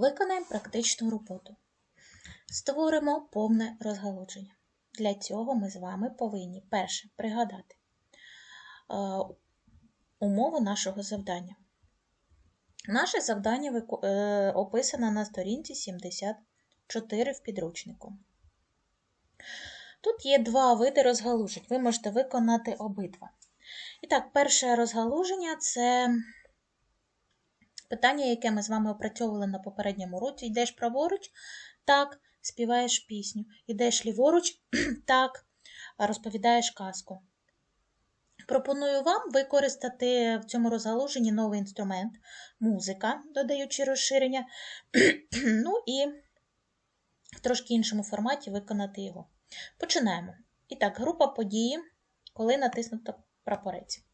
Виконаємо практичну роботу. Створимо повне розгалудження. Для цього ми з вами повинні перше пригадати е, умову нашого завдання. Наше завдання е, описано на сторінці 74 в підручнику. Тут є два види розгалужень. Ви можете виконати обидва. І так, перше розгалуження це питання, яке ми з вами опрацьовували на попередньому році. Йдеш праворуч, так, співаєш пісню. Йдеш ліворуч, так, розповідаєш казку. Пропоную вам використати в цьому розгалуженні новий інструмент музика, додаючи розширення, ну і в трошки іншому форматі виконати його. Починаємо. І так, група події, коли натиснуто прапорець.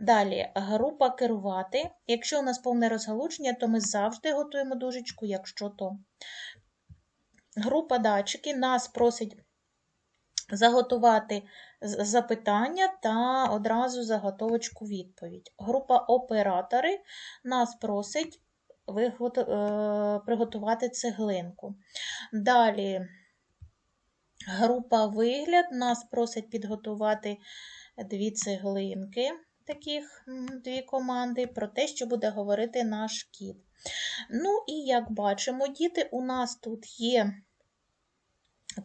Далі група керувати. Якщо у нас повне розгалудження, то ми завжди готуємо дужечку, якщо то. Група датчики нас просить заготувати запитання та одразу заготовочку відповідь. Група оператори нас просить приготувати цеглинку. Далі група вигляд нас просить підготувати дві цеглинки, таких дві команди, про те, що буде говорити наш кіт. Ну, і як бачимо, діти, у нас тут є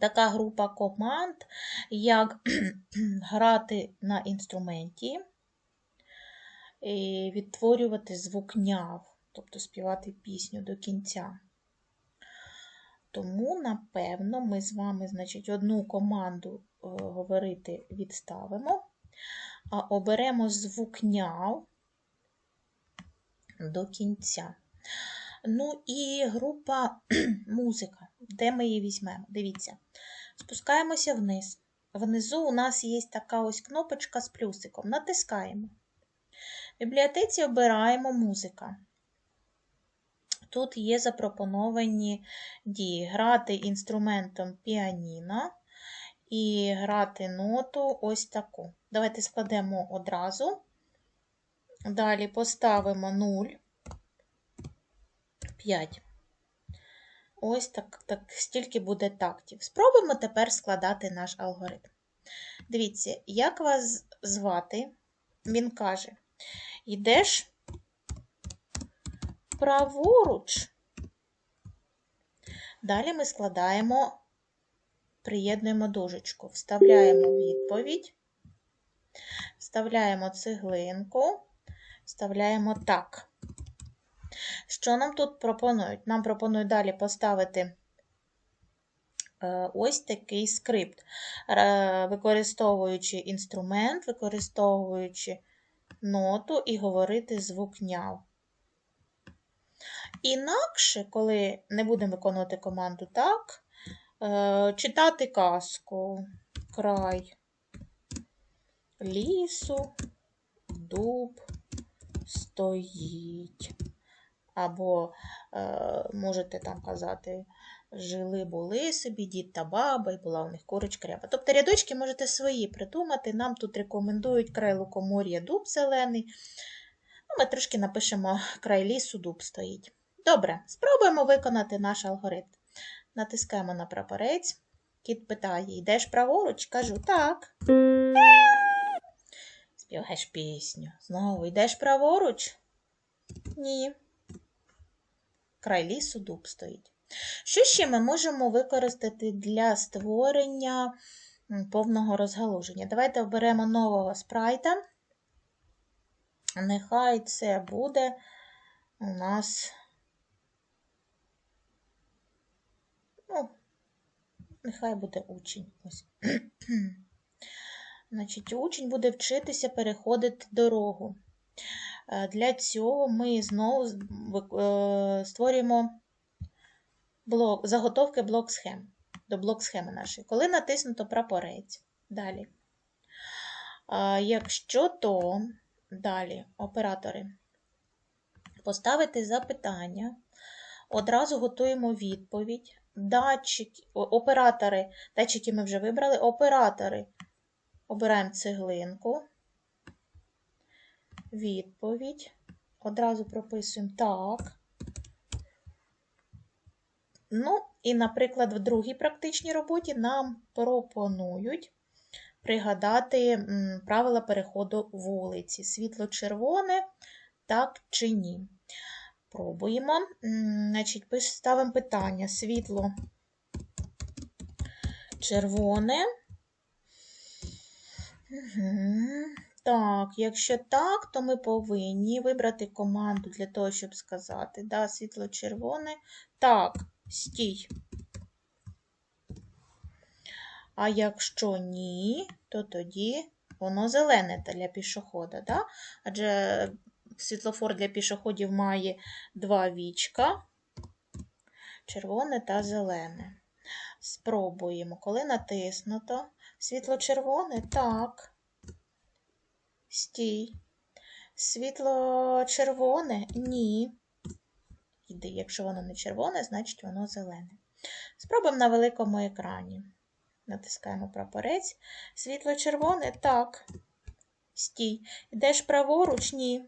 така група команд, як грати на інструменті, і відтворювати звук няв, тобто співати пісню до кінця. Тому, напевно, ми з вами, значить, одну команду говорити відставимо, оберемо звук няв до кінця. Ну і група музика. Де ми її візьмемо? Дивіться. Спускаємося вниз. Внизу у нас є така ось кнопочка з плюсиком. Натискаємо. В бібліотеці обираємо музика. Тут є запропоновані дії: грати інструментом піаніно і грати ноту ось таку. Давайте складемо одразу. Далі поставимо 0, 5. Ось так, так стільки буде тактів. Спробуємо тепер складати наш алгоритм. Дивіться, як вас звати? Він каже: йдеш праворуч. Далі ми складаємо, приєднуємо дужечку, вставляємо відповідь, вставляємо цеглинку, вставляємо так. Що нам тут пропонують? Нам пропонують далі поставити ось такий скрипт, використовуючи інструмент, використовуючи ноту і говорити звук няв. Інакше, коли не будемо виконувати команду так, читати казку, край лісу, дуб стоїть. Або е, можете там казати, жили-були собі дід та баба, і була у них курочка ряба. Тобто рядочки можете свої придумати. Нам тут рекомендують край лукомор'я дуб зелений. Ну, Ми трошки напишемо край лісу, дуб стоїть. Добре, спробуємо виконати наш алгоритм. Натискаємо на прапорець. Кіт питає: йдеш праворуч? Кажу, так. Співаєш пісню. Знову йдеш праворуч? Ні. Край лісу дуб стоїть. Що ще ми можемо використати для створення повного розгалуження? Давайте оберемо нового спрайта. Нехай це буде у нас, ну, нехай буде учень. Ось. Значить, учень буде вчитися переходити дорогу. Для цього ми знову створюємо блок, заготовки блок схем до блок схеми нашої. Коли натиснуто прапорець, далі. Якщо то, далі, оператори, поставити запитання, одразу готуємо відповідь. Датчики, оператори, датчики ми вже вибрали, оператори. Обираємо цеглинку відповідь. Одразу прописуємо так. Ну, і, наприклад, в другій практичній роботі нам пропонують пригадати правила переходу вулиці. Світло-червоне, так чи ні. Пробуємо. Значить, ставимо питання. Світло червоне. Так, якщо так, то ми повинні вибрати команду для того, щоб сказати, да, світло-червоне. Так, стій. А якщо ні, то тоді воно зелене для пішохода, да? Адже світлофор для пішоходів має два вічка червоне та зелене. Спробуємо, коли натиснуто. Світло-червоне так. Стій. Світло-червоне ні. Іди, якщо воно не червоне, значить воно зелене. Спробуємо на великому екрані. Натискаємо прапорець. Світло-червоне так. Стій. Йдеш праворуч? Ні.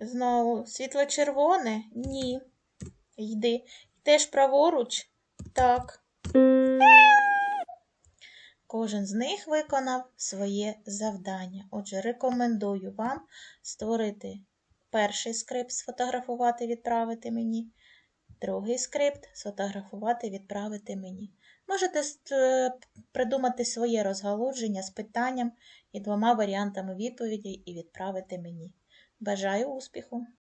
Знову світло-червоне? Ні. Йди. Йдеш праворуч? Так. Кожен з них виконав своє завдання. Отже, рекомендую вам створити перший скрипт, сфотографувати, відправити мені, другий скрипт сфотографувати, відправити мені. Можете е, придумати своє розгалудження з питанням і двома варіантами відповідей і відправити мені. Бажаю успіху!